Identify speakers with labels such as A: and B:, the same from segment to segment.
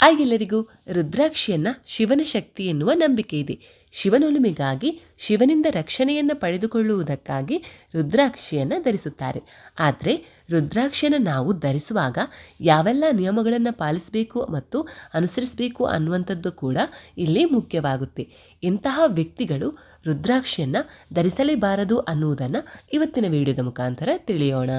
A: ಆ ರುದ್ರಾಕ್ಷಿಯನ್ನ ಶಿವನ ಶಕ್ತಿ ಎನ್ನುವ ನಂಬಿಕೆ ಇದೆ. ಶಿವನೊಲುಮೆಗಾಗಿ, ಶಿವನಿಂದ ರಕ್ಷಣೆಯನ್ನು ಪಡೆದುಕೊಳ್ಳುವುದಕ್ಕಾಗಿ ರುದ್ರಾಕ್ಷಿಯನ್ನು ಧರಿಸುತ್ತಾರೆ. ಆದರೆ, ರುದ್ರಾಕ್ಷಿಯನ್ನು ನಾವು ಧರಿಸುವಾಗ ಯಾವೆಲ್ಲ ನಿಯಮಗಳನ್ನು ಪಾಲಿಸಬೇಕು ಮತ್ತು ಅನುಸರಿಸಬೇಕು ಅನ್ನುವಂಥದ್ದು ಕೂಡ ಇಲ್ಲಿ ಮುಖ್ಯವಾಗುತ್ತೆ. ಇಂತಹ ವ್ಯಕ್ತಿಗಳು ರುದ್ರಾಕ್ಷಿಯನ್ನು ಧರಿಸಲೇಬಾರದು ಅನ್ನುವುದನ್ನು ಇವತ್ತಿನ ವಿಡಿಯೋದ ಮುಖಾಂತರ ತಿಳಿಯೋಣ.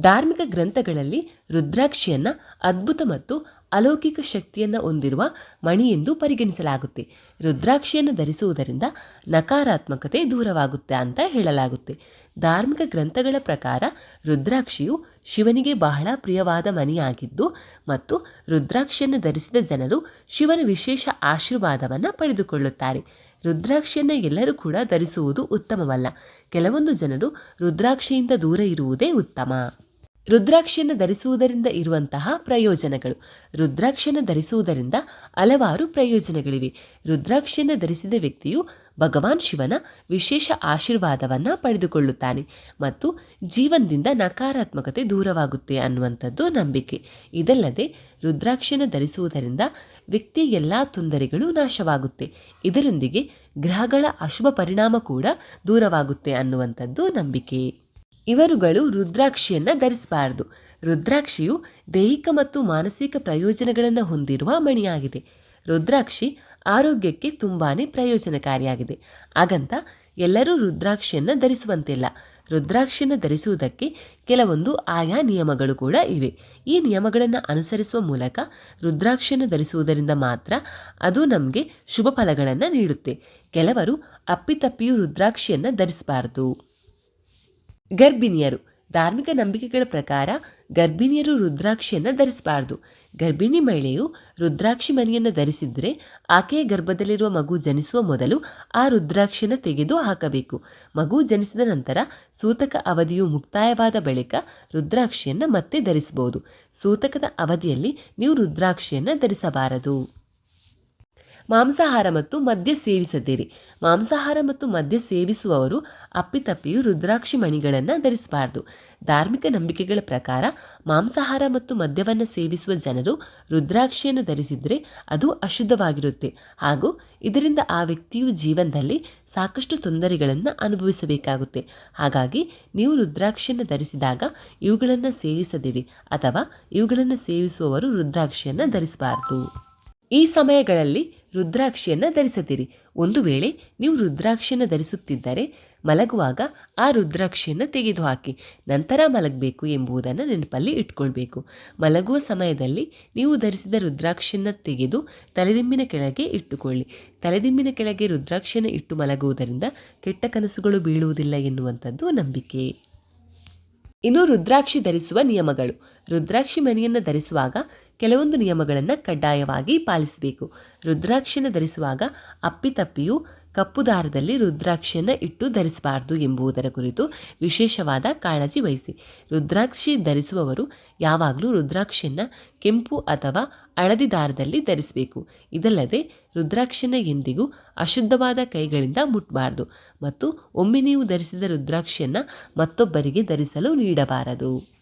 A: ಧಾರ್ಮಿಕ ಗ್ರಂಥಗಳಲ್ಲಿ ರುದ್ರಾಕ್ಷಿಯನ್ನ ಅದ್ಭುತ ಮತ್ತು ಅಲೌಕಿಕ ಶಕ್ತಿಯನ್ನು ಹೊಂದಿರುವ ಮಣಿ ಎಂದು ಪರಿಗಣಿಸಲಾಗುತ್ತೆ. ರುದ್ರಾಕ್ಷಿಯನ್ನು ಧರಿಸುವುದರಿಂದ ನಕಾರಾತ್ಮಕತೆ ದೂರವಾಗುತ್ತೆ ಅಂತ ಹೇಳಲಾಗುತ್ತೆ. ಧಾರ್ಮಿಕ ಗ್ರಂಥಗಳ ಪ್ರಕಾರ ರುದ್ರಾಕ್ಷಿಯು ಶಿವನಿಗೆ ಬಹಳ ಪ್ರಿಯವಾದ ಮಣಿಯಾಗಿದ್ದು ಮತ್ತು ರುದ್ರಾಕ್ಷಿಯನ್ನು ಧರಿಸಿದ ಜನರು ಶಿವನ ವಿಶೇಷ ಆಶೀರ್ವಾದವನ್ನು ಪಡೆದುಕೊಳ್ಳುತ್ತಾರೆ. ರುದ್ರಾಕ್ಷಿಯನ್ನು ಎಲ್ಲರೂ ಕೂಡ ಧರಿಸುವುದು ಉತ್ತಮವಲ್ಲ. ಕೆಲವೊಂದು ಜನರು ರುದ್ರಾಕ್ಷಿಯಿಂದ ದೂರ ಇರುವುದೇ ಉತ್ತಮ. ರುದ್ರಾಕ್ಷಿಯನ್ನು ಧರಿಸುವುದರಿಂದ ಇರುವಂತಹ ಪ್ರಯೋಜನಗಳು. ರುದ್ರಾಕ್ಷಿಯನ್ನು ಧರಿಸುವುದರಿಂದ ಹಲವಾರು ಪ್ರಯೋಜನಗಳಿವೆ. ರುದ್ರಾಕ್ಷಿಯನ್ನು ಧರಿಸಿದ ವ್ಯಕ್ತಿಯು ಭಗವಾನ್ ಶಿವನ ವಿಶೇಷ ಆಶೀರ್ವಾದವನ್ನು ಪಡೆದುಕೊಳ್ಳುತ್ತಾನೆ ಮತ್ತು ಜೀವನದಿಂದ ನಕಾರಾತ್ಮಕತೆ ದೂರವಾಗುತ್ತೆ ಅನ್ನುವಂಥದ್ದು ನಂಬಿಕೆ. ಇದಲ್ಲದೆ ರುದ್ರಾಕ್ಷಿಯನ್ನು ಧರಿಸುವುದರಿಂದ ವ್ಯಕ್ತಿಯ ಎಲ್ಲ ತೊಂದರೆಗಳು ನಾಶವಾಗುತ್ತೆ. ಇದರೊಂದಿಗೆ ಗ್ರಹಗಳ ಅಶುಭ ಪರಿಣಾಮ ಕೂಡ ದೂರವಾಗುತ್ತೆ ಅನ್ನುವಂಥದ್ದು ನಂಬಿಕೆ. ಇವರುಗಳು ರುದ್ರಾಕ್ಷಿಯನ್ನು ಧರಿಸಬಾರದು. ರುದ್ರಾಕ್ಷಿಯು ದೈಹಿಕ ಮತ್ತು ಮಾನಸಿಕ ಪ್ರಯೋಜನಗಳನ್ನು ಹೊಂದಿರುವ ಮಣಿಯಾಗಿದೆ. ರುದ್ರಾಕ್ಷಿ ಆರೋಗ್ಯಕ್ಕೆ ತುಂಬಾ ಪ್ರಯೋಜನಕಾರಿಯಾಗಿದೆ. ಹಾಗಂತ ಎಲ್ಲರೂ ರುದ್ರಾಕ್ಷಿಯನ್ನು ಧರಿಸುವಂತಿಲ್ಲ. ರುದ್ರಾಕ್ಷಿಯನ್ನು ಧರಿಸುವುದಕ್ಕೆ ಕೆಲವೊಂದು ಆಯಾ ನಿಯಮಗಳು ಕೂಡ ಇವೆ. ಈ ನಿಯಮಗಳನ್ನು ಅನುಸರಿಸುವ ಮೂಲಕ ರುದ್ರಾಕ್ಷಿಯನ್ನು ಧರಿಸುವುದರಿಂದ ಮಾತ್ರ ಅದು ನಮಗೆ ಶುಭ ಫಲಗಳನ್ನು ನೀಡುತ್ತೆ. ಕೆಲವರು ಅಪ್ಪಿತಪ್ಪಿಯು ರುದ್ರಾಕ್ಷಿಯನ್ನು ಧರಿಸಬಾರದು. ಗರ್ಭಿಣಿಯರು. ಧಾರ್ಮಿಕ ನಂಬಿಕೆಗಳ ಪ್ರಕಾರ ಗರ್ಭಿಣಿಯರು ರುದ್ರಾಕ್ಷಿಯನ್ನು ಧರಿಸಬಾರದು. ಗರ್ಭಿಣಿ ಮಹಿಳೆಯು ರುದ್ರಾಕ್ಷಿ ಮನೆಯನ್ನು ಧರಿಸಿದರೆ ಆಕೆಯ ಗರ್ಭದಲ್ಲಿರುವ ಮಗು ಜನಿಸುವ ಮೊದಲು ಆ ರುದ್ರಾಕ್ಷಿಯನ್ನು ತೆಗೆದು ಹಾಕಬೇಕು. ಮಗು ಜನಿಸಿದ ನಂತರ ಸೂತಕ ಅವಧಿಯು ಮುಕ್ತಾಯವಾದ ಬಳಿಕ ರುದ್ರಾಕ್ಷಿಯನ್ನು ಮತ್ತೆ ಧರಿಸಬಹುದು ಸೂತಕದ ಅವಧಿಯಲ್ಲಿ ನೀವು ರುದ್ರಾಕ್ಷಿಯನ್ನು ಧರಿಸಬಾರದು. ಮಾಂಸಾಹಾರ ಮತ್ತು ಮದ್ಯ ಸೇವಿಸದಿರಿ. ಮಾಂಸಾಹಾರ ಮತ್ತು ಮದ್ಯ ಸೇವಿಸುವವರು ಅಪ್ಪಿತಪ್ಪಿಯು ರುದ್ರಾಕ್ಷಿ ಮಣಿಗಳನ್ನು ಧರಿಸಬಾರದು. ಧಾರ್ಮಿಕ ನಂಬಿಕೆಗಳ ಪ್ರಕಾರ ಮಾಂಸಾಹಾರ ಮತ್ತು ಮದ್ಯವನ್ನು ಸೇವಿಸುವ ಜನರು ರುದ್ರಾಕ್ಷಿಯನ್ನು ಧರಿಸಿದರೆ ಅದು ಅಶುದ್ಧವಾಗಿರುತ್ತೆ. ಹಾಗೂ ಇದರಿಂದ ಆ ವ್ಯಕ್ತಿಯು ಜೀವನದಲ್ಲಿ ಸಾಕಷ್ಟು ತೊಂದರೆಗಳನ್ನು ಅನುಭವಿಸಬೇಕಾಗುತ್ತೆ. ಹಾಗಾಗಿ ನೀವು ರುದ್ರಾಕ್ಷಿಯನ್ನು ಧರಿಸಿದಾಗ ಇವುಗಳನ್ನು ಸೇವಿಸದಿರಿ ಅಥವಾ ಇವುಗಳನ್ನು ಸೇವಿಸುವವರು ರುದ್ರಾಕ್ಷಿಯನ್ನು ಧರಿಸಬಾರದು. ಈ ಸಮಯಗಳಲ್ಲಿ ರುದ್ರಾಕ್ಷಿಯನ್ನು ಧರಿಸದಿರಿ. ಒಂದು ವೇಳೆ ನೀವು ರುದ್ರಾಕ್ಷಿಯನ್ನು ಧರಿಸುತ್ತಿದ್ದರೆ ಮಲಗುವಾಗ ಆ ರುದ್ರಾಕ್ಷಿಯನ್ನು ತೆಗೆದುಹಾಕಿ ನಂತರ ಮಲಗಬೇಕು ಎಂಬುದನ್ನು ನೆನಪಲ್ಲಿ ಇಟ್ಕೊಳ್ಬೇಕು. ಮಲಗುವ ಸಮಯದಲ್ಲಿ ನೀವು ಧರಿಸಿದ ರುದ್ರಾಕ್ಷಿಯನ್ನು ತೆಗೆದು ತಲೆದಿಂಬಿನ ಕೆಳಗೆ ಇಟ್ಟುಕೊಳ್ಳಿ. ತಲೆದಿಂಬಿನ ಕೆಳಗೆ ರುದ್ರಾಕ್ಷಿಯನ್ನು ಇಟ್ಟು ಮಲಗುವುದರಿಂದ ಕೆಟ್ಟ ಕನಸುಗಳು ಬೀಳುವುದಿಲ್ಲ ಎನ್ನುವಂಥದ್ದು ನಂಬಿಕೆ. ಇನ್ನು ರುದ್ರಾಕ್ಷಿ ಧರಿಸುವ ನಿಯಮಗಳು. ರುದ್ರಾಕ್ಷಿ ಮಣಿಯನ್ನು ಧರಿಸುವಾಗ ಕೆಲವೊಂದು ನಿಯಮಗಳನ್ನು ಕಡ್ಡಾಯವಾಗಿ ಪಾಲಿಸಬೇಕು. ರುದ್ರಾಕ್ಷಿಯನ್ನು ಧರಿಸುವಾಗ ಅಪ್ಪಿತಪ್ಪಿಯು ಕಪ್ಪು ದಾರದಲ್ಲಿ ರುದ್ರಾಕ್ಷಿಯನ್ನು ಇಟ್ಟು ಧರಿಸಬಾರದು ಎಂಬುದರ ಕುರಿತು ವಿಶೇಷವಾದ ಕಾಳಜಿ ವಹಿಸಿ. ರುದ್ರಾಕ್ಷಿ ಧರಿಸುವವರು ಯಾವಾಗಲೂ ರುದ್ರಾಕ್ಷಿಯನ್ನು ಕೆಂಪು ಅಥವಾ ಹಳದಿ ದಾರದಲ್ಲಿ ಧರಿಸಬೇಕು. ಇದಲ್ಲದೆ ರುದ್ರಾಕ್ಷಿಯನ್ನು ಎಂದಿಗೂ ಅಶುದ್ಧವಾದ ಕೈಗಳಿಂದ ಮುಟ್ಟಬಾರದು ಮತ್ತು ಒಮ್ಮೆ ನೀವು ಧರಿಸಿದ ರುದ್ರಾಕ್ಷಿಯನ್ನು ಮತ್ತೊಬ್ಬರಿಗೆ ಧರಿಸಲು ನೀಡಬಾರದು.